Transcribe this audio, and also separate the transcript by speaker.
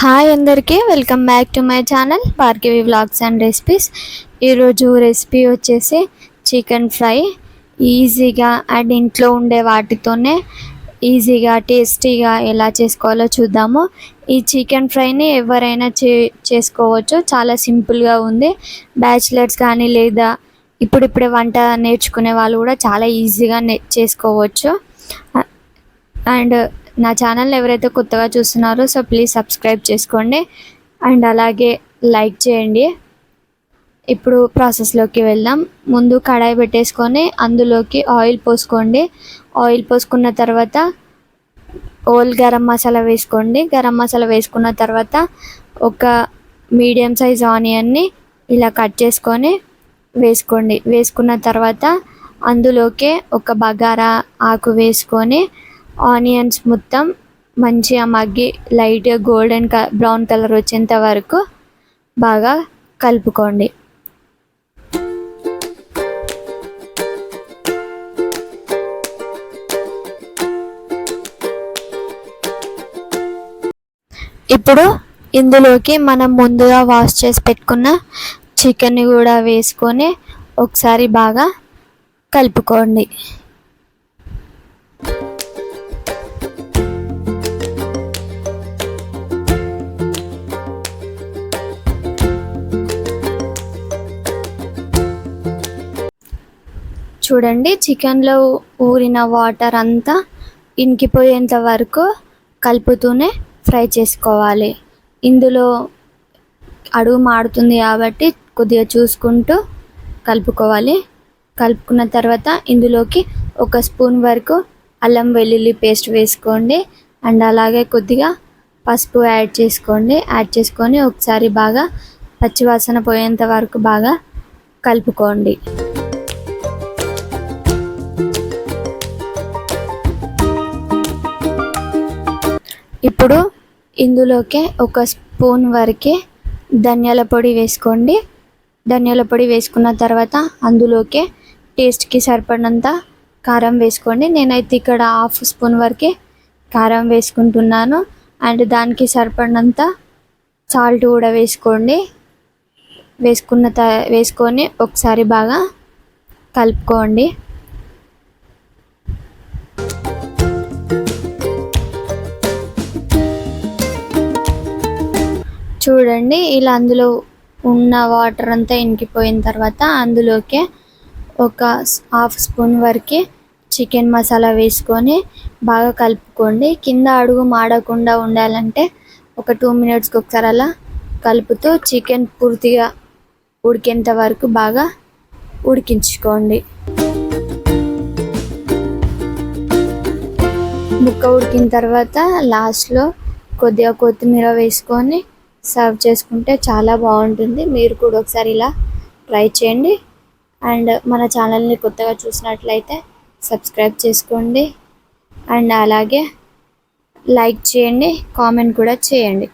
Speaker 1: Hi అందరికీ welcome back to my channel Bhargavi vlogs and recipes ఈరోజు recipe వచ్చేసి chicken fry ఈజీగా and ఇంట్లో ఉండే వాటితోనే ఈజీగా టేస్టీగా ఎలా చేసుకోవాలో చూద్దాము. ఈ చికెన్ ఫ్రైని ఎవరైనా చే చేసుకోవచ్చు. చాలా సింపుల్గా ఉంది. బ్యాచిలర్స్ కానీ లేదా ఇప్పుడిప్పుడే వంట నేర్చుకునే వాళ్ళు కూడా చాలా ఈజీగా నే చేసుకోవచ్చు. అండ్ నా ఛానల్ ఎవరైతే కొత్తగా చూస్తున్నారో సో ప్లీజ్ సబ్స్క్రైబ్ చేసుకోండి. అండ్ అలాగే లైక్ చేయండి. ఇప్పుడు ప్రాసెస్లోకి వెళ్దాం. ముందు కడాయి పెట్టేసుకొని అందులోకి ఆయిల్ పోసుకోండి. ఆయిల్ పోసుకున్న తర్వాత ఓల్ గరం మసాలా వేసుకోండి. గరం మసాలా వేసుకున్న తర్వాత ఒక మీడియం సైజ్ ఆనియన్ని ఇలా కట్ చేసుకొని వేసుకోండి. వేసుకున్న తర్వాత అందులోకే ఒక బగారా ఆకు వేసుకొని ఆనియన్స్ మొత్తం మంచిగా మగ్గి లైట్గా గోల్డెన్ క బ్రౌన్ కలర్ వచ్చేంత వరకు బాగా కలుపుకోండి. ఇప్పుడు ఇందులోకి మనం ముందుగా వాష్ చేసి పెట్టుకున్న చికెన్ని కూడా వేసుకొని ఒకసారి బాగా కలుపుకోండి. చూడండి చికెన్లో ఊరిన వాటర్ అంతా ఇంకిపోయేంత వరకు కలుపుతూనే ఫ్రై చేసుకోవాలి. ఇందులో అడుగు మాడుతుంది కాబట్టి కొద్దిగా చూసుకుంటూ కలుపుకోవాలి. కలుపుకున్న తర్వాత ఇందులోకి ఒక స్పూన్ వరకు అల్లం వెల్లుల్లి పేస్ట్ వేసుకోండి. అండ్ అలాగే కొద్దిగా పసుపు యాడ్ చేసుకోండి. యాడ్ చేసుకొని ఒకసారి బాగా పచ్చివాసన పోయేంత వరకు బాగా కలుపుకోండి. ఇప్పుడు ఇందులోకి ఒక స్పూన్ వరకే ధనియాల పొడి వేసుకోండి. ధనియాల పొడి వేసుకున్న తర్వాత అందులోకే టేస్ట్కి సరిపడినంత కారం వేసుకోండి. నేనైతే ఇక్కడ హాఫ్ స్పూన్ వరకే కారం వేసుకుంటున్నాను. అండ్ దానికి సరిపడినంత సాల్ట్ కూడా వేసుకోండి. వేసుకున్న త వేసుకొని ఒకసారి బాగా కలుపుకోండి. చూడండి. ఇలా అందులో ఉన్న వాటర్ అంతా ఇంకిపోయిన తర్వాత అందులోకి ఒక హాఫ్ స్పూన్ వరకు చికెన్ మసాలా వేసుకొని బాగా కలుపుకోండి. కింద అడుగు మాడకుండా ఉండాలంటే ఒక టూ మినిట్స్కి ఒకసారి అలా కలుపుతూ చికెన్ పూర్తిగా ఉడికేంత వరకు బాగా ఉడికించుకోండి. ముక్క ఉడికిన తర్వాత లాస్ట్లో కొద్దిగా కొత్తిమీర వేసుకొని సర్వ్ చేసుకుంటే చాలా బాగుంటుంది. మీరు కూడా ఒకసారి ఇలా ట్రై చేయండి. అండ్ మన ఛానల్ని కొత్తగా చూసినట్లయితే సబ్స్క్రైబ్ చేసుకోండి. అండ్ అలాగే లైక్ చేయండి కామెంట్ కూడా చేయండి.